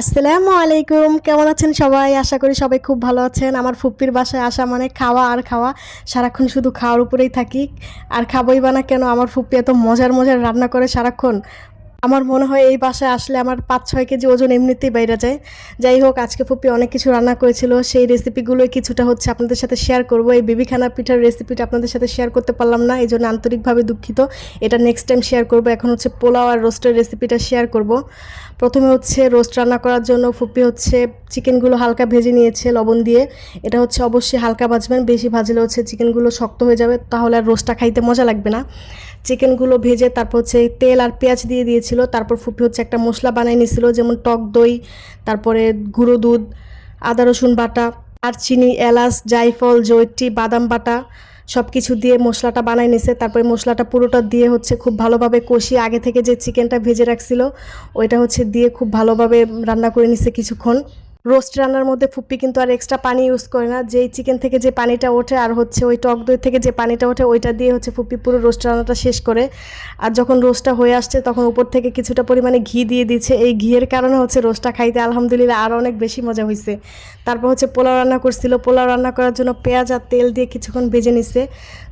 আসসালামু আলাইকুম। কেমন আছেন সবাই? আশা করি সবাই খুব ভালো আছেন। আমার ফুপ্পির বাসায় আসা মানে খাওয়া আর খাওয়া। সারাক্ষণ শুধু খাওয়ার উপরেই থাকি। আর খাবই বা না কেন, আমার ফুপ্পি এত মজার মজার রান্না করে সারাক্ষণ। আমার মনে হয় এই বাসায় আসলে আমার পাঁচ, ছয় কেজি ওজন এমনিতেই বাইরে যায়। যাই হোক, আজকে ফুপি অনেক কিছু রান্না করেছিল। সেই রেসিপিগুলো কিছুটা হচ্ছে আপনাদের সাথে শেয়ার করব। এই বেবিখানা পিঠার রেসিপিটা আপনাদের সাথে শেয়ার করতে পারলাম না, এই জন্য আন্তরিকভাবে দুঃখিত। এটা নেক্সট টাইম শেয়ার করব। এখন হচ্ছে পোলাও আর রোস্টের রেসিপিটা শেয়ার করব। প্রথমে হচ্ছে রোস্ট রান্না করার জন্য ফুপি হচ্ছে চিকেনগুলো হালকা ভেজে নিয়েছে, লবণ দিয়ে। এটা হচ্ছে অবশ্যই হালকা ভাজবেন, বেশি ভাজলে হচ্ছে চিকেনগুলো শক্ত হয়ে যাবে, তাহলে আর রোস্টটা খাইতে মজা লাগবে না। চিকেনগুলো ভেজে তারপর হচ্ছে তেল আর পেঁয়াজ দিয়ে দিয়েছিল, তারপর ফুপি হচ্ছে একটা মশলা বানিয়ে নিয়েছিল, যেমন টক দই, তারপরে গুঁড়ো দুধ, আদা রসুন বাটা আর চিনি এলাচ, জায়ফল জৈত্রী বাদাম বাটা সব কিছু দিয়ে মশলাটা বানাই নিছে তারপরে মশলাটা পুরোটা দিয়ে হচ্ছে খুব ভালোভাবে কষিয়ে আগে থেকে যে চিকেনটা ভেজে রাখছিল, ওইটা হচ্ছে দিয়ে খুব ভালোভাবে রান্না করে নিছে কিছুক্ষণ। রোস্ট রান্নার মধ্যে ফুপ্পি কিন্তু আর এক্সট্রা পানি ইউজ করে না। যেই চিকেন থেকে যে পানিটা ওঠে আর হচ্ছে ওই টক দই থেকে যে পানিটা ওঠে, ওইটা দিয়ে হচ্ছে ফুপ্পি পুরো রোস্ট রান্নাটা শেষ করে। আর যখন রোস্টটা হয়ে আসছে, তখন উপর থেকে কিছুটা পরিমাণে ঘি দিয়ে দিচ্ছে এই ঘিয়ের কারণে হচ্ছে রোস্টটা খাইতে আলহামদুলিল্লাহ আরও অনেক বেশি মজা হয়েছে তারপর হচ্ছে পোলাও রান্না করছিল। পোলাও রান্না করার জন্য পেঁয়াজ আর তেল দিয়ে কিছুক্ষণ ভেজে নিছে।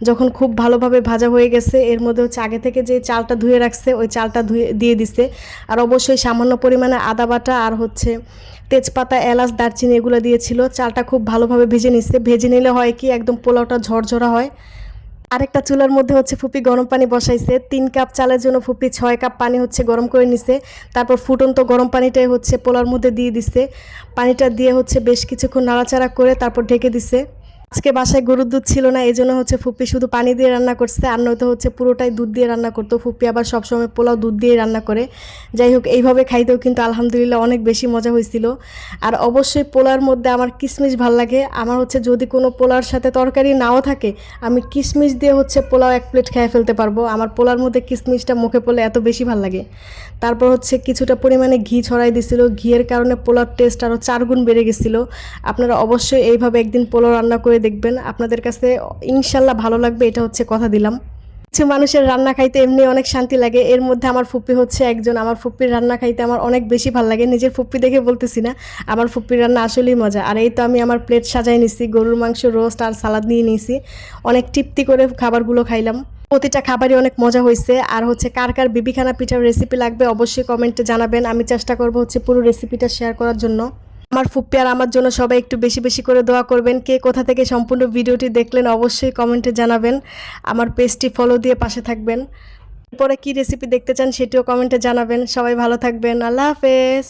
যখন খুব ভালোভাবে ভাজা হয়ে গেছে, এর মধ্যে হচ্ছে আগে থেকে যে চালটা ধুয়ে রাখছে, ওই চালটা ধুয়ে দিয়ে দিছে। আর অবশ্যই সামান্য পরিমাণে আদা বাটা আর হচ্ছে তেজপাতা এলাচ, দারচিনি এগুলো দিয়েছিল। চালটা খুব ভালোভাবে ভেজে নিচ্ছে। ভেজে নিলে হয় কি, একদম পোলাওটা ঝরঝরা হয়। আরেকটা চুলার মধ্যে হচ্ছে ফুপি গরম পানি বসাইছে। তিন কাপ চালের জন্য ফুপি, ছয় কাপ পানি হচ্ছে গরম করে নিছে। তারপর ফুটন্ত গরম পানিটাই হচ্ছে পোলার মধ্যে দিয়ে দিছে পানিটা দিয়ে হচ্ছে বেশ কিছুক্ষণ নাড়াচাড়া করে তারপর ঢেকে দিছে আজকে বাসায় গরুর দুধ ছিল না এই জন্য হচ্ছে ফুপ্পি শুধু পানি দিয়ে রান্না করছে, আর নয়তো হচ্ছে পুরোটাই দুধ দিয়ে রান্না করতো। ফুপ্পি আবার সবসময় পোলাও দুধ দিয়ে রান্না করে। যাই হোক, এইভাবে খাইতেও কিন্তু আলহামদুলিল্লাহ অনেক বেশি মজা হয়েছিল। আর অবশ্যই পোলার মধ্যে আমার কিশমিশ ভালো লাগে। আমার হচ্ছে যদি কোনো পোলার সাথে তরকারি নাও থাকে, আমি কিশমিশ দিয়ে হচ্ছে পোলাও এক প্লেট খেয়ে ফেলতে পারব। আমার পোলার মধ্যে কিশমিশটা মুখে পড়লে এত বেশি ভালো লাগে। তারপর হচ্ছে কিছুটা পরিমাণে ঘি ছড়াই দিছিল। ঘিয়ের কারণে পোলার টেস্ট আরও চারগুণ বেড়ে গেছিল। আপনারা অবশ্যই এইভাবে একদিন পোলাও রান্না করে দেখবেন আপনাদের কাছে ইনশাল্লাহ ভালো লাগবে, এটা হচ্ছে কথা দিলাম। কিছু মানুষের রান্না খাইতে এমনি অনেক শান্তি লাগে, এর মধ্যে আমার ফুপ্পি হচ্ছে একজন, আমার ফুপ্পির রান্না খাইতে আমার অনেক বেশি ভালো লাগে, নিজের ফুপ্পি দেখে বলতেছি না, আমার ফুপ্পির রান্না আসলেই মজা। আর এই তো আমি আমার প্লেট সাজাই নিছি, গরুর মাংস রোস্ট আর সালাদ নিয়ে নিয়েছি অনেক তৃপ্তি করে খাবারগুলো খাইলাম। প্রতিটা খাবারই অনেক মজা হয়েছে আর হচ্ছে কার কার বিবিখানা পিঠার রেসিপি লাগবে অবশ্যই কমেন্টে জানাবেন, আমি চেষ্টা করব হচ্ছে পুরো রেসিপিটা শেয়ার করার জন্য। আমার ফুপ্পি আর আমার জন্য সবাই একটু বেশি বেশি করে দোয়া করবেন। কে কোথা থেকে সম্পূর্ণ ভিডিওটি দেখলেন অবশ্যই কমেন্টে জানাবেন। আমার পেজটি ফলো দিয়ে পাশে থাকবেন। এরপরে কি রেসিপি দেখতে চান সেটিও কমেন্টে জানাবেন। সবাই ভালো থাকবেন। আল্লাহ হাফেজ।